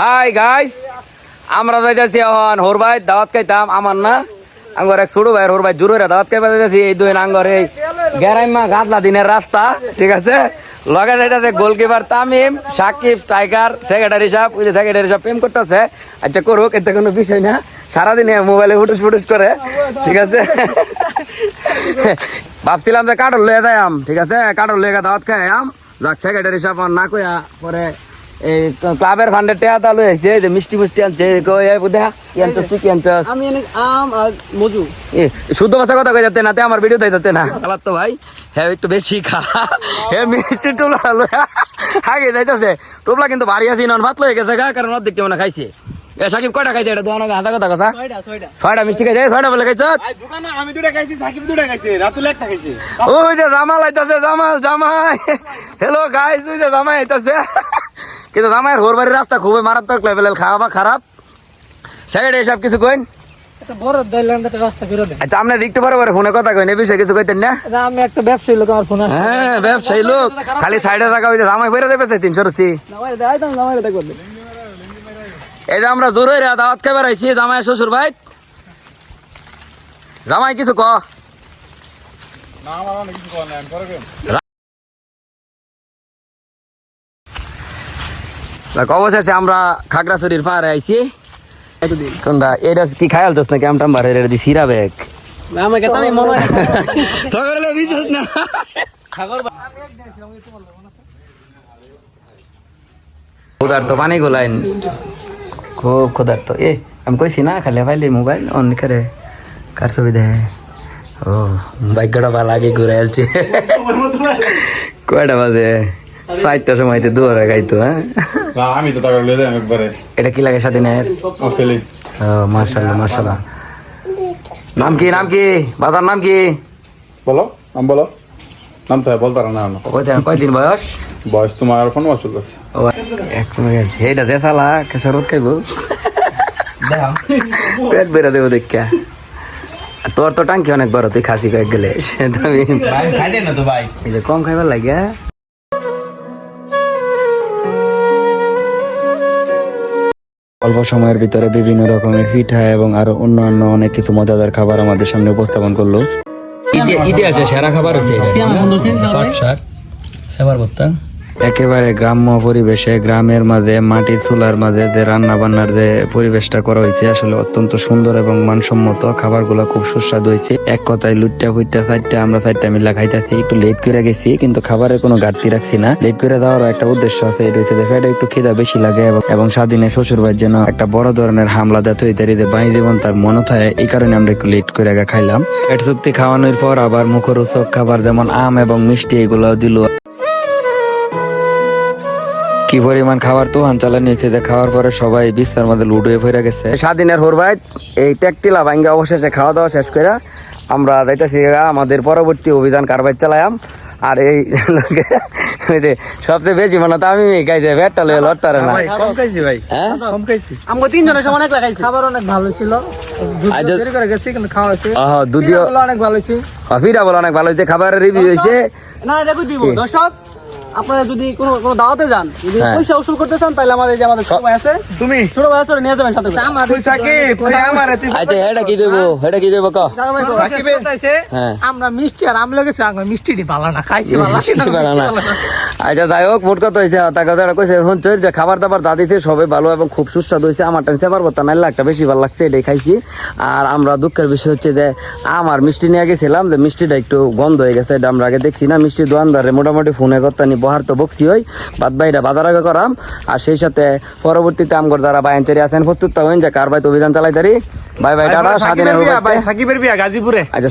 Hi guys আমরা যাইতেছি এখন হোর ভাই দাওয়াত খাইতাম, আমার না আঙ্গর এক ছোট ভাই হোর ভাই জুরুরে দাওয়াত খাইতে যাইতেছি। এই দুই আঙ্গর এই গেরাইমা গাতলা দিনের রাস্তা, ঠিক আছে? লগে যাইতেছে goalkeeper Tamim, Shakib tiger secretary সাহেব, ওই যে সেক্রেটারি সাহেব প্রেম করতেছে। আচ্ছা করুক, এতে কোনো বিষয় না। সারাদিনে মোবাইলে ফুটুস ফুটুস করে, ঠিক আছে? ভাবছিলাম যে কাঠল লয়ে যাই আম, ঠিক আছে? কাঠল লয়ে দাওয়াত খাই আম। যাক সেক্রেটারি সাহেব না কইয়া পরে এই ক্লাবের ফান্ডের টেয়া তালু হয়েছে যে মিষ্টি মিষ্টি আনছে কই এই বুধা কি আনছস তুই কি আনছস? আমি এনে আম আর মজু। এ শুদ্ধ ভাষা কথা কই যাতে না তে আমার ভিডিও দেই যাতে না। আলার তো ভাই হ্যাঁ একটু বেশি খা। হে মিষ্টি টুলা আলো আগে যাইতাছে। টুপলা কিন্তু ভারী আছে নন ভাত লয়ে গেছে গা কারণ অর্ধেক কেমন খাইছে। এ সাকিব কয়টা খাইছে এটা দোকানে হাতা কথা কথা ছয়টা মিষ্টি খাইছে ছয়টা বলে খাইছ? দোকানে আমি দুটা খাইছি সাকিব দুটা খাইছে রাতুল একটা খাইছে। ওই যে জামাল আইতাছে জামাল জামাই। হ্যালো গাইস ওই যে জামাই আইতাছে। কিন্তু জামাইয়ের হোর বাড়ির রাস্তা খুবই মারাত্মক লেভেলের খাওয়া খারাপ সেকেন্ড এসব কিছু কইন? আচ্ছা আপনি দেখতে পারো ফোনে কথা কইন বিষয়ে কিছু কইতেন না? আমি একটা ব্যবসায়ী লোক আমার ফোন হ্যাঁ ব্যবসায়ী লোক। খালি সাইডে বেড়ে দেবে তিনশো রুচি এই যে আমরা জোরে রে দাওয়াত জামাই শ্বশুর ভাই। জামাই কিছু ক না আমার অনেক কিছু করার নাই আমি পরে কইম। দেখ, অবশেষে আমরা খাগড়াছড়ির পাহাড়ে আইছি। কোনটা এটা কি খায়াল তোস নাকি? আমটাম বারে রেডি সিরা ব্যাগ। আমাকে তো আমি মনে হয় বিশ্বাস না। ক্ষুধার্ত পানি গোলাইন খুব ক্ষুধার্ত। এ আমি কইছি না খালি পাইলি মোবাইল অন করে কার ছবি দে। ও ভাগ্যটা ভালো আগে ঘুরে আসছে। কয়টা বাজে? চারটার সময় দুয়ারে গাইতো হ্যাঁ? আমি তো টাকা লয়ে একবারে। এটা কি লাগে স্বাধীনের অস্ট্রেলি মার্শাল্লাহ মার্শাল্লাহ নাম কি নাম কি? বাজার নাম কি? বলো নাম বলো। নাম তো বলতার না না কয়দিন কয়দিন বয়স? বয়স তোমার ফোন মাস চলতেছে ও এক মিনিট গেছে এইটা দে সালা কেসা রোদ খাইব। পেট বেড়ে দেবো দেখা। তোর তো টাঙ্কি অনেক বড় তুই খাসি কয়েক গেলে। তুমি খাইতে না তো ভাই। কম খাইবার লাগে অল্প সময়ের ভিতরে বিভিন্ন রকমের পিঠা এবং আরও অন্যান্য অনেক কিছু মজাদার খাবার আমাদের সামনে উপস্থাপন করল। ঈদে আসে সেরা খাবার হচ্ছে সেবার করতাম একেবারে গ্রাম্য পরিবেশে, গ্রামের মাঝে, মাটির চুলার মাঝে যে রান্না বান্নার যে পরিবেশটা করা হয়েছে, আসলে অত্যন্ত সুন্দর এবং মানসম্মত। খাবারগুলো খুব সুস্বাদু হয়েছে। এক কথায় লুটটা ফুটটা চারটা আমরা চারটা মিলা খাইতেছি। একটু লেট করে গেছি, কিন্তু খাবারের কোনো ঘাটতি রাখছি না। লেট করে দেওয়ার একটা উদ্দেশ্য আছে, এটা হচ্ছে যে পেটে একটু খিদা বেশি লাগে এবং- স্বাধীনে শ্বশুর ভাইয়ের জন্য একটা বড় ধরনের হামলা দেয় তৈরি বাই জীবন তার মনে থাকে এই কারণে আমরা একটু লেট করে আগে খাইলাম। পেট চুক্তি খাওয়ানোর পর আবার মুখরোচক খাবার যেমন আম এবং মিষ্টি এগুলো দিল। কি পরিমাণ খাবার তো চালা নিয়েছে যে খাওয়ার পরে সবাই বিস্তার মধ্যে লুডো হয়ে গেছে। স্বাধীনের হোরবাইট এই ট্যাকটিলা ভাঙ্গা অবশেষে খাওয়া দাওয়া শেষ করে আমরা যাইতেছি আমাদের পরবর্তী অভিযান কারবাই চালায়াম। আর এই লোকে সবচেয়ে বেশি মনে তো আমি খাইছে ভেটটা লয়ে লড়তারে না। কম খাইছি ভাই। হ্যাঁ? কম খাইছি। আমাকে তিনজনের সমান এক লাগাইছি খাবার অনেক ভালো ছিল। আজ- দেরি করে গেছি কিন্তু খাওয়া হয়েছে। আহ, দুধিও অনেক ভালো হয়েছে কফিটা বলে অনেক ভালো হয়েছে খাবারের রিভিউ হয়েছে। না এটা দিব? দর্শক আপনারা যদি কোনো কোনো দাওয়াতে যান যদি হ্যাঁ। পয়সা উসুল করতে চান তাহলে আমাদের যে আমাদের ছোট ভাই আছে তুমি? ছোট ভাই আছে নিয়ে যাবেন সাথে করে। তুই সাকিব তুই আমার আচ্ছা এটা কি দেবো? এটা কি দেবো কা? সাকিবে- হ্যাঁ। আমরা মিষ্টি আর আমলে লেগেছি মিষ্টি মিষ্টিটি ভালো না খাইছি ভালো ভালো না। আচ্ছা যাই হোক মোট কথা হয়েছে তা কথা কইছে এখন চোর যে খাবার দাবার দা দিছে সবাই ভালো এবং খুব সুস্বাদু হয়েছে আমার টানছে পারব তা নাইলে একটা বেশি ভালো লাগছে এটাই খাইছি। আর আমরা দুঃখের বিষয় হচ্ছে যে আমার মিষ্টি নিয়ে গেছিলাম যে মিষ্টিটা একটু গন্ধ হয়ে গেছে এটা আমরা আগে দেখছি না। মিষ্টি দোকানদারে মোটামুটি ফোনে করতে নি বহার তো বকছি হই বাদ বাইরা বাজার আগে করাম। আর সেই সাথে পরবর্তীতে আমগর যারা বায়ানচারি আছেন প্রস্তুত হইন যে কার বাইতে অভিযান চালাইতারি। বাই বাই টাটা স্বাধীনের সাকিবের বিয়া গাজীপুরে। আচ্ছা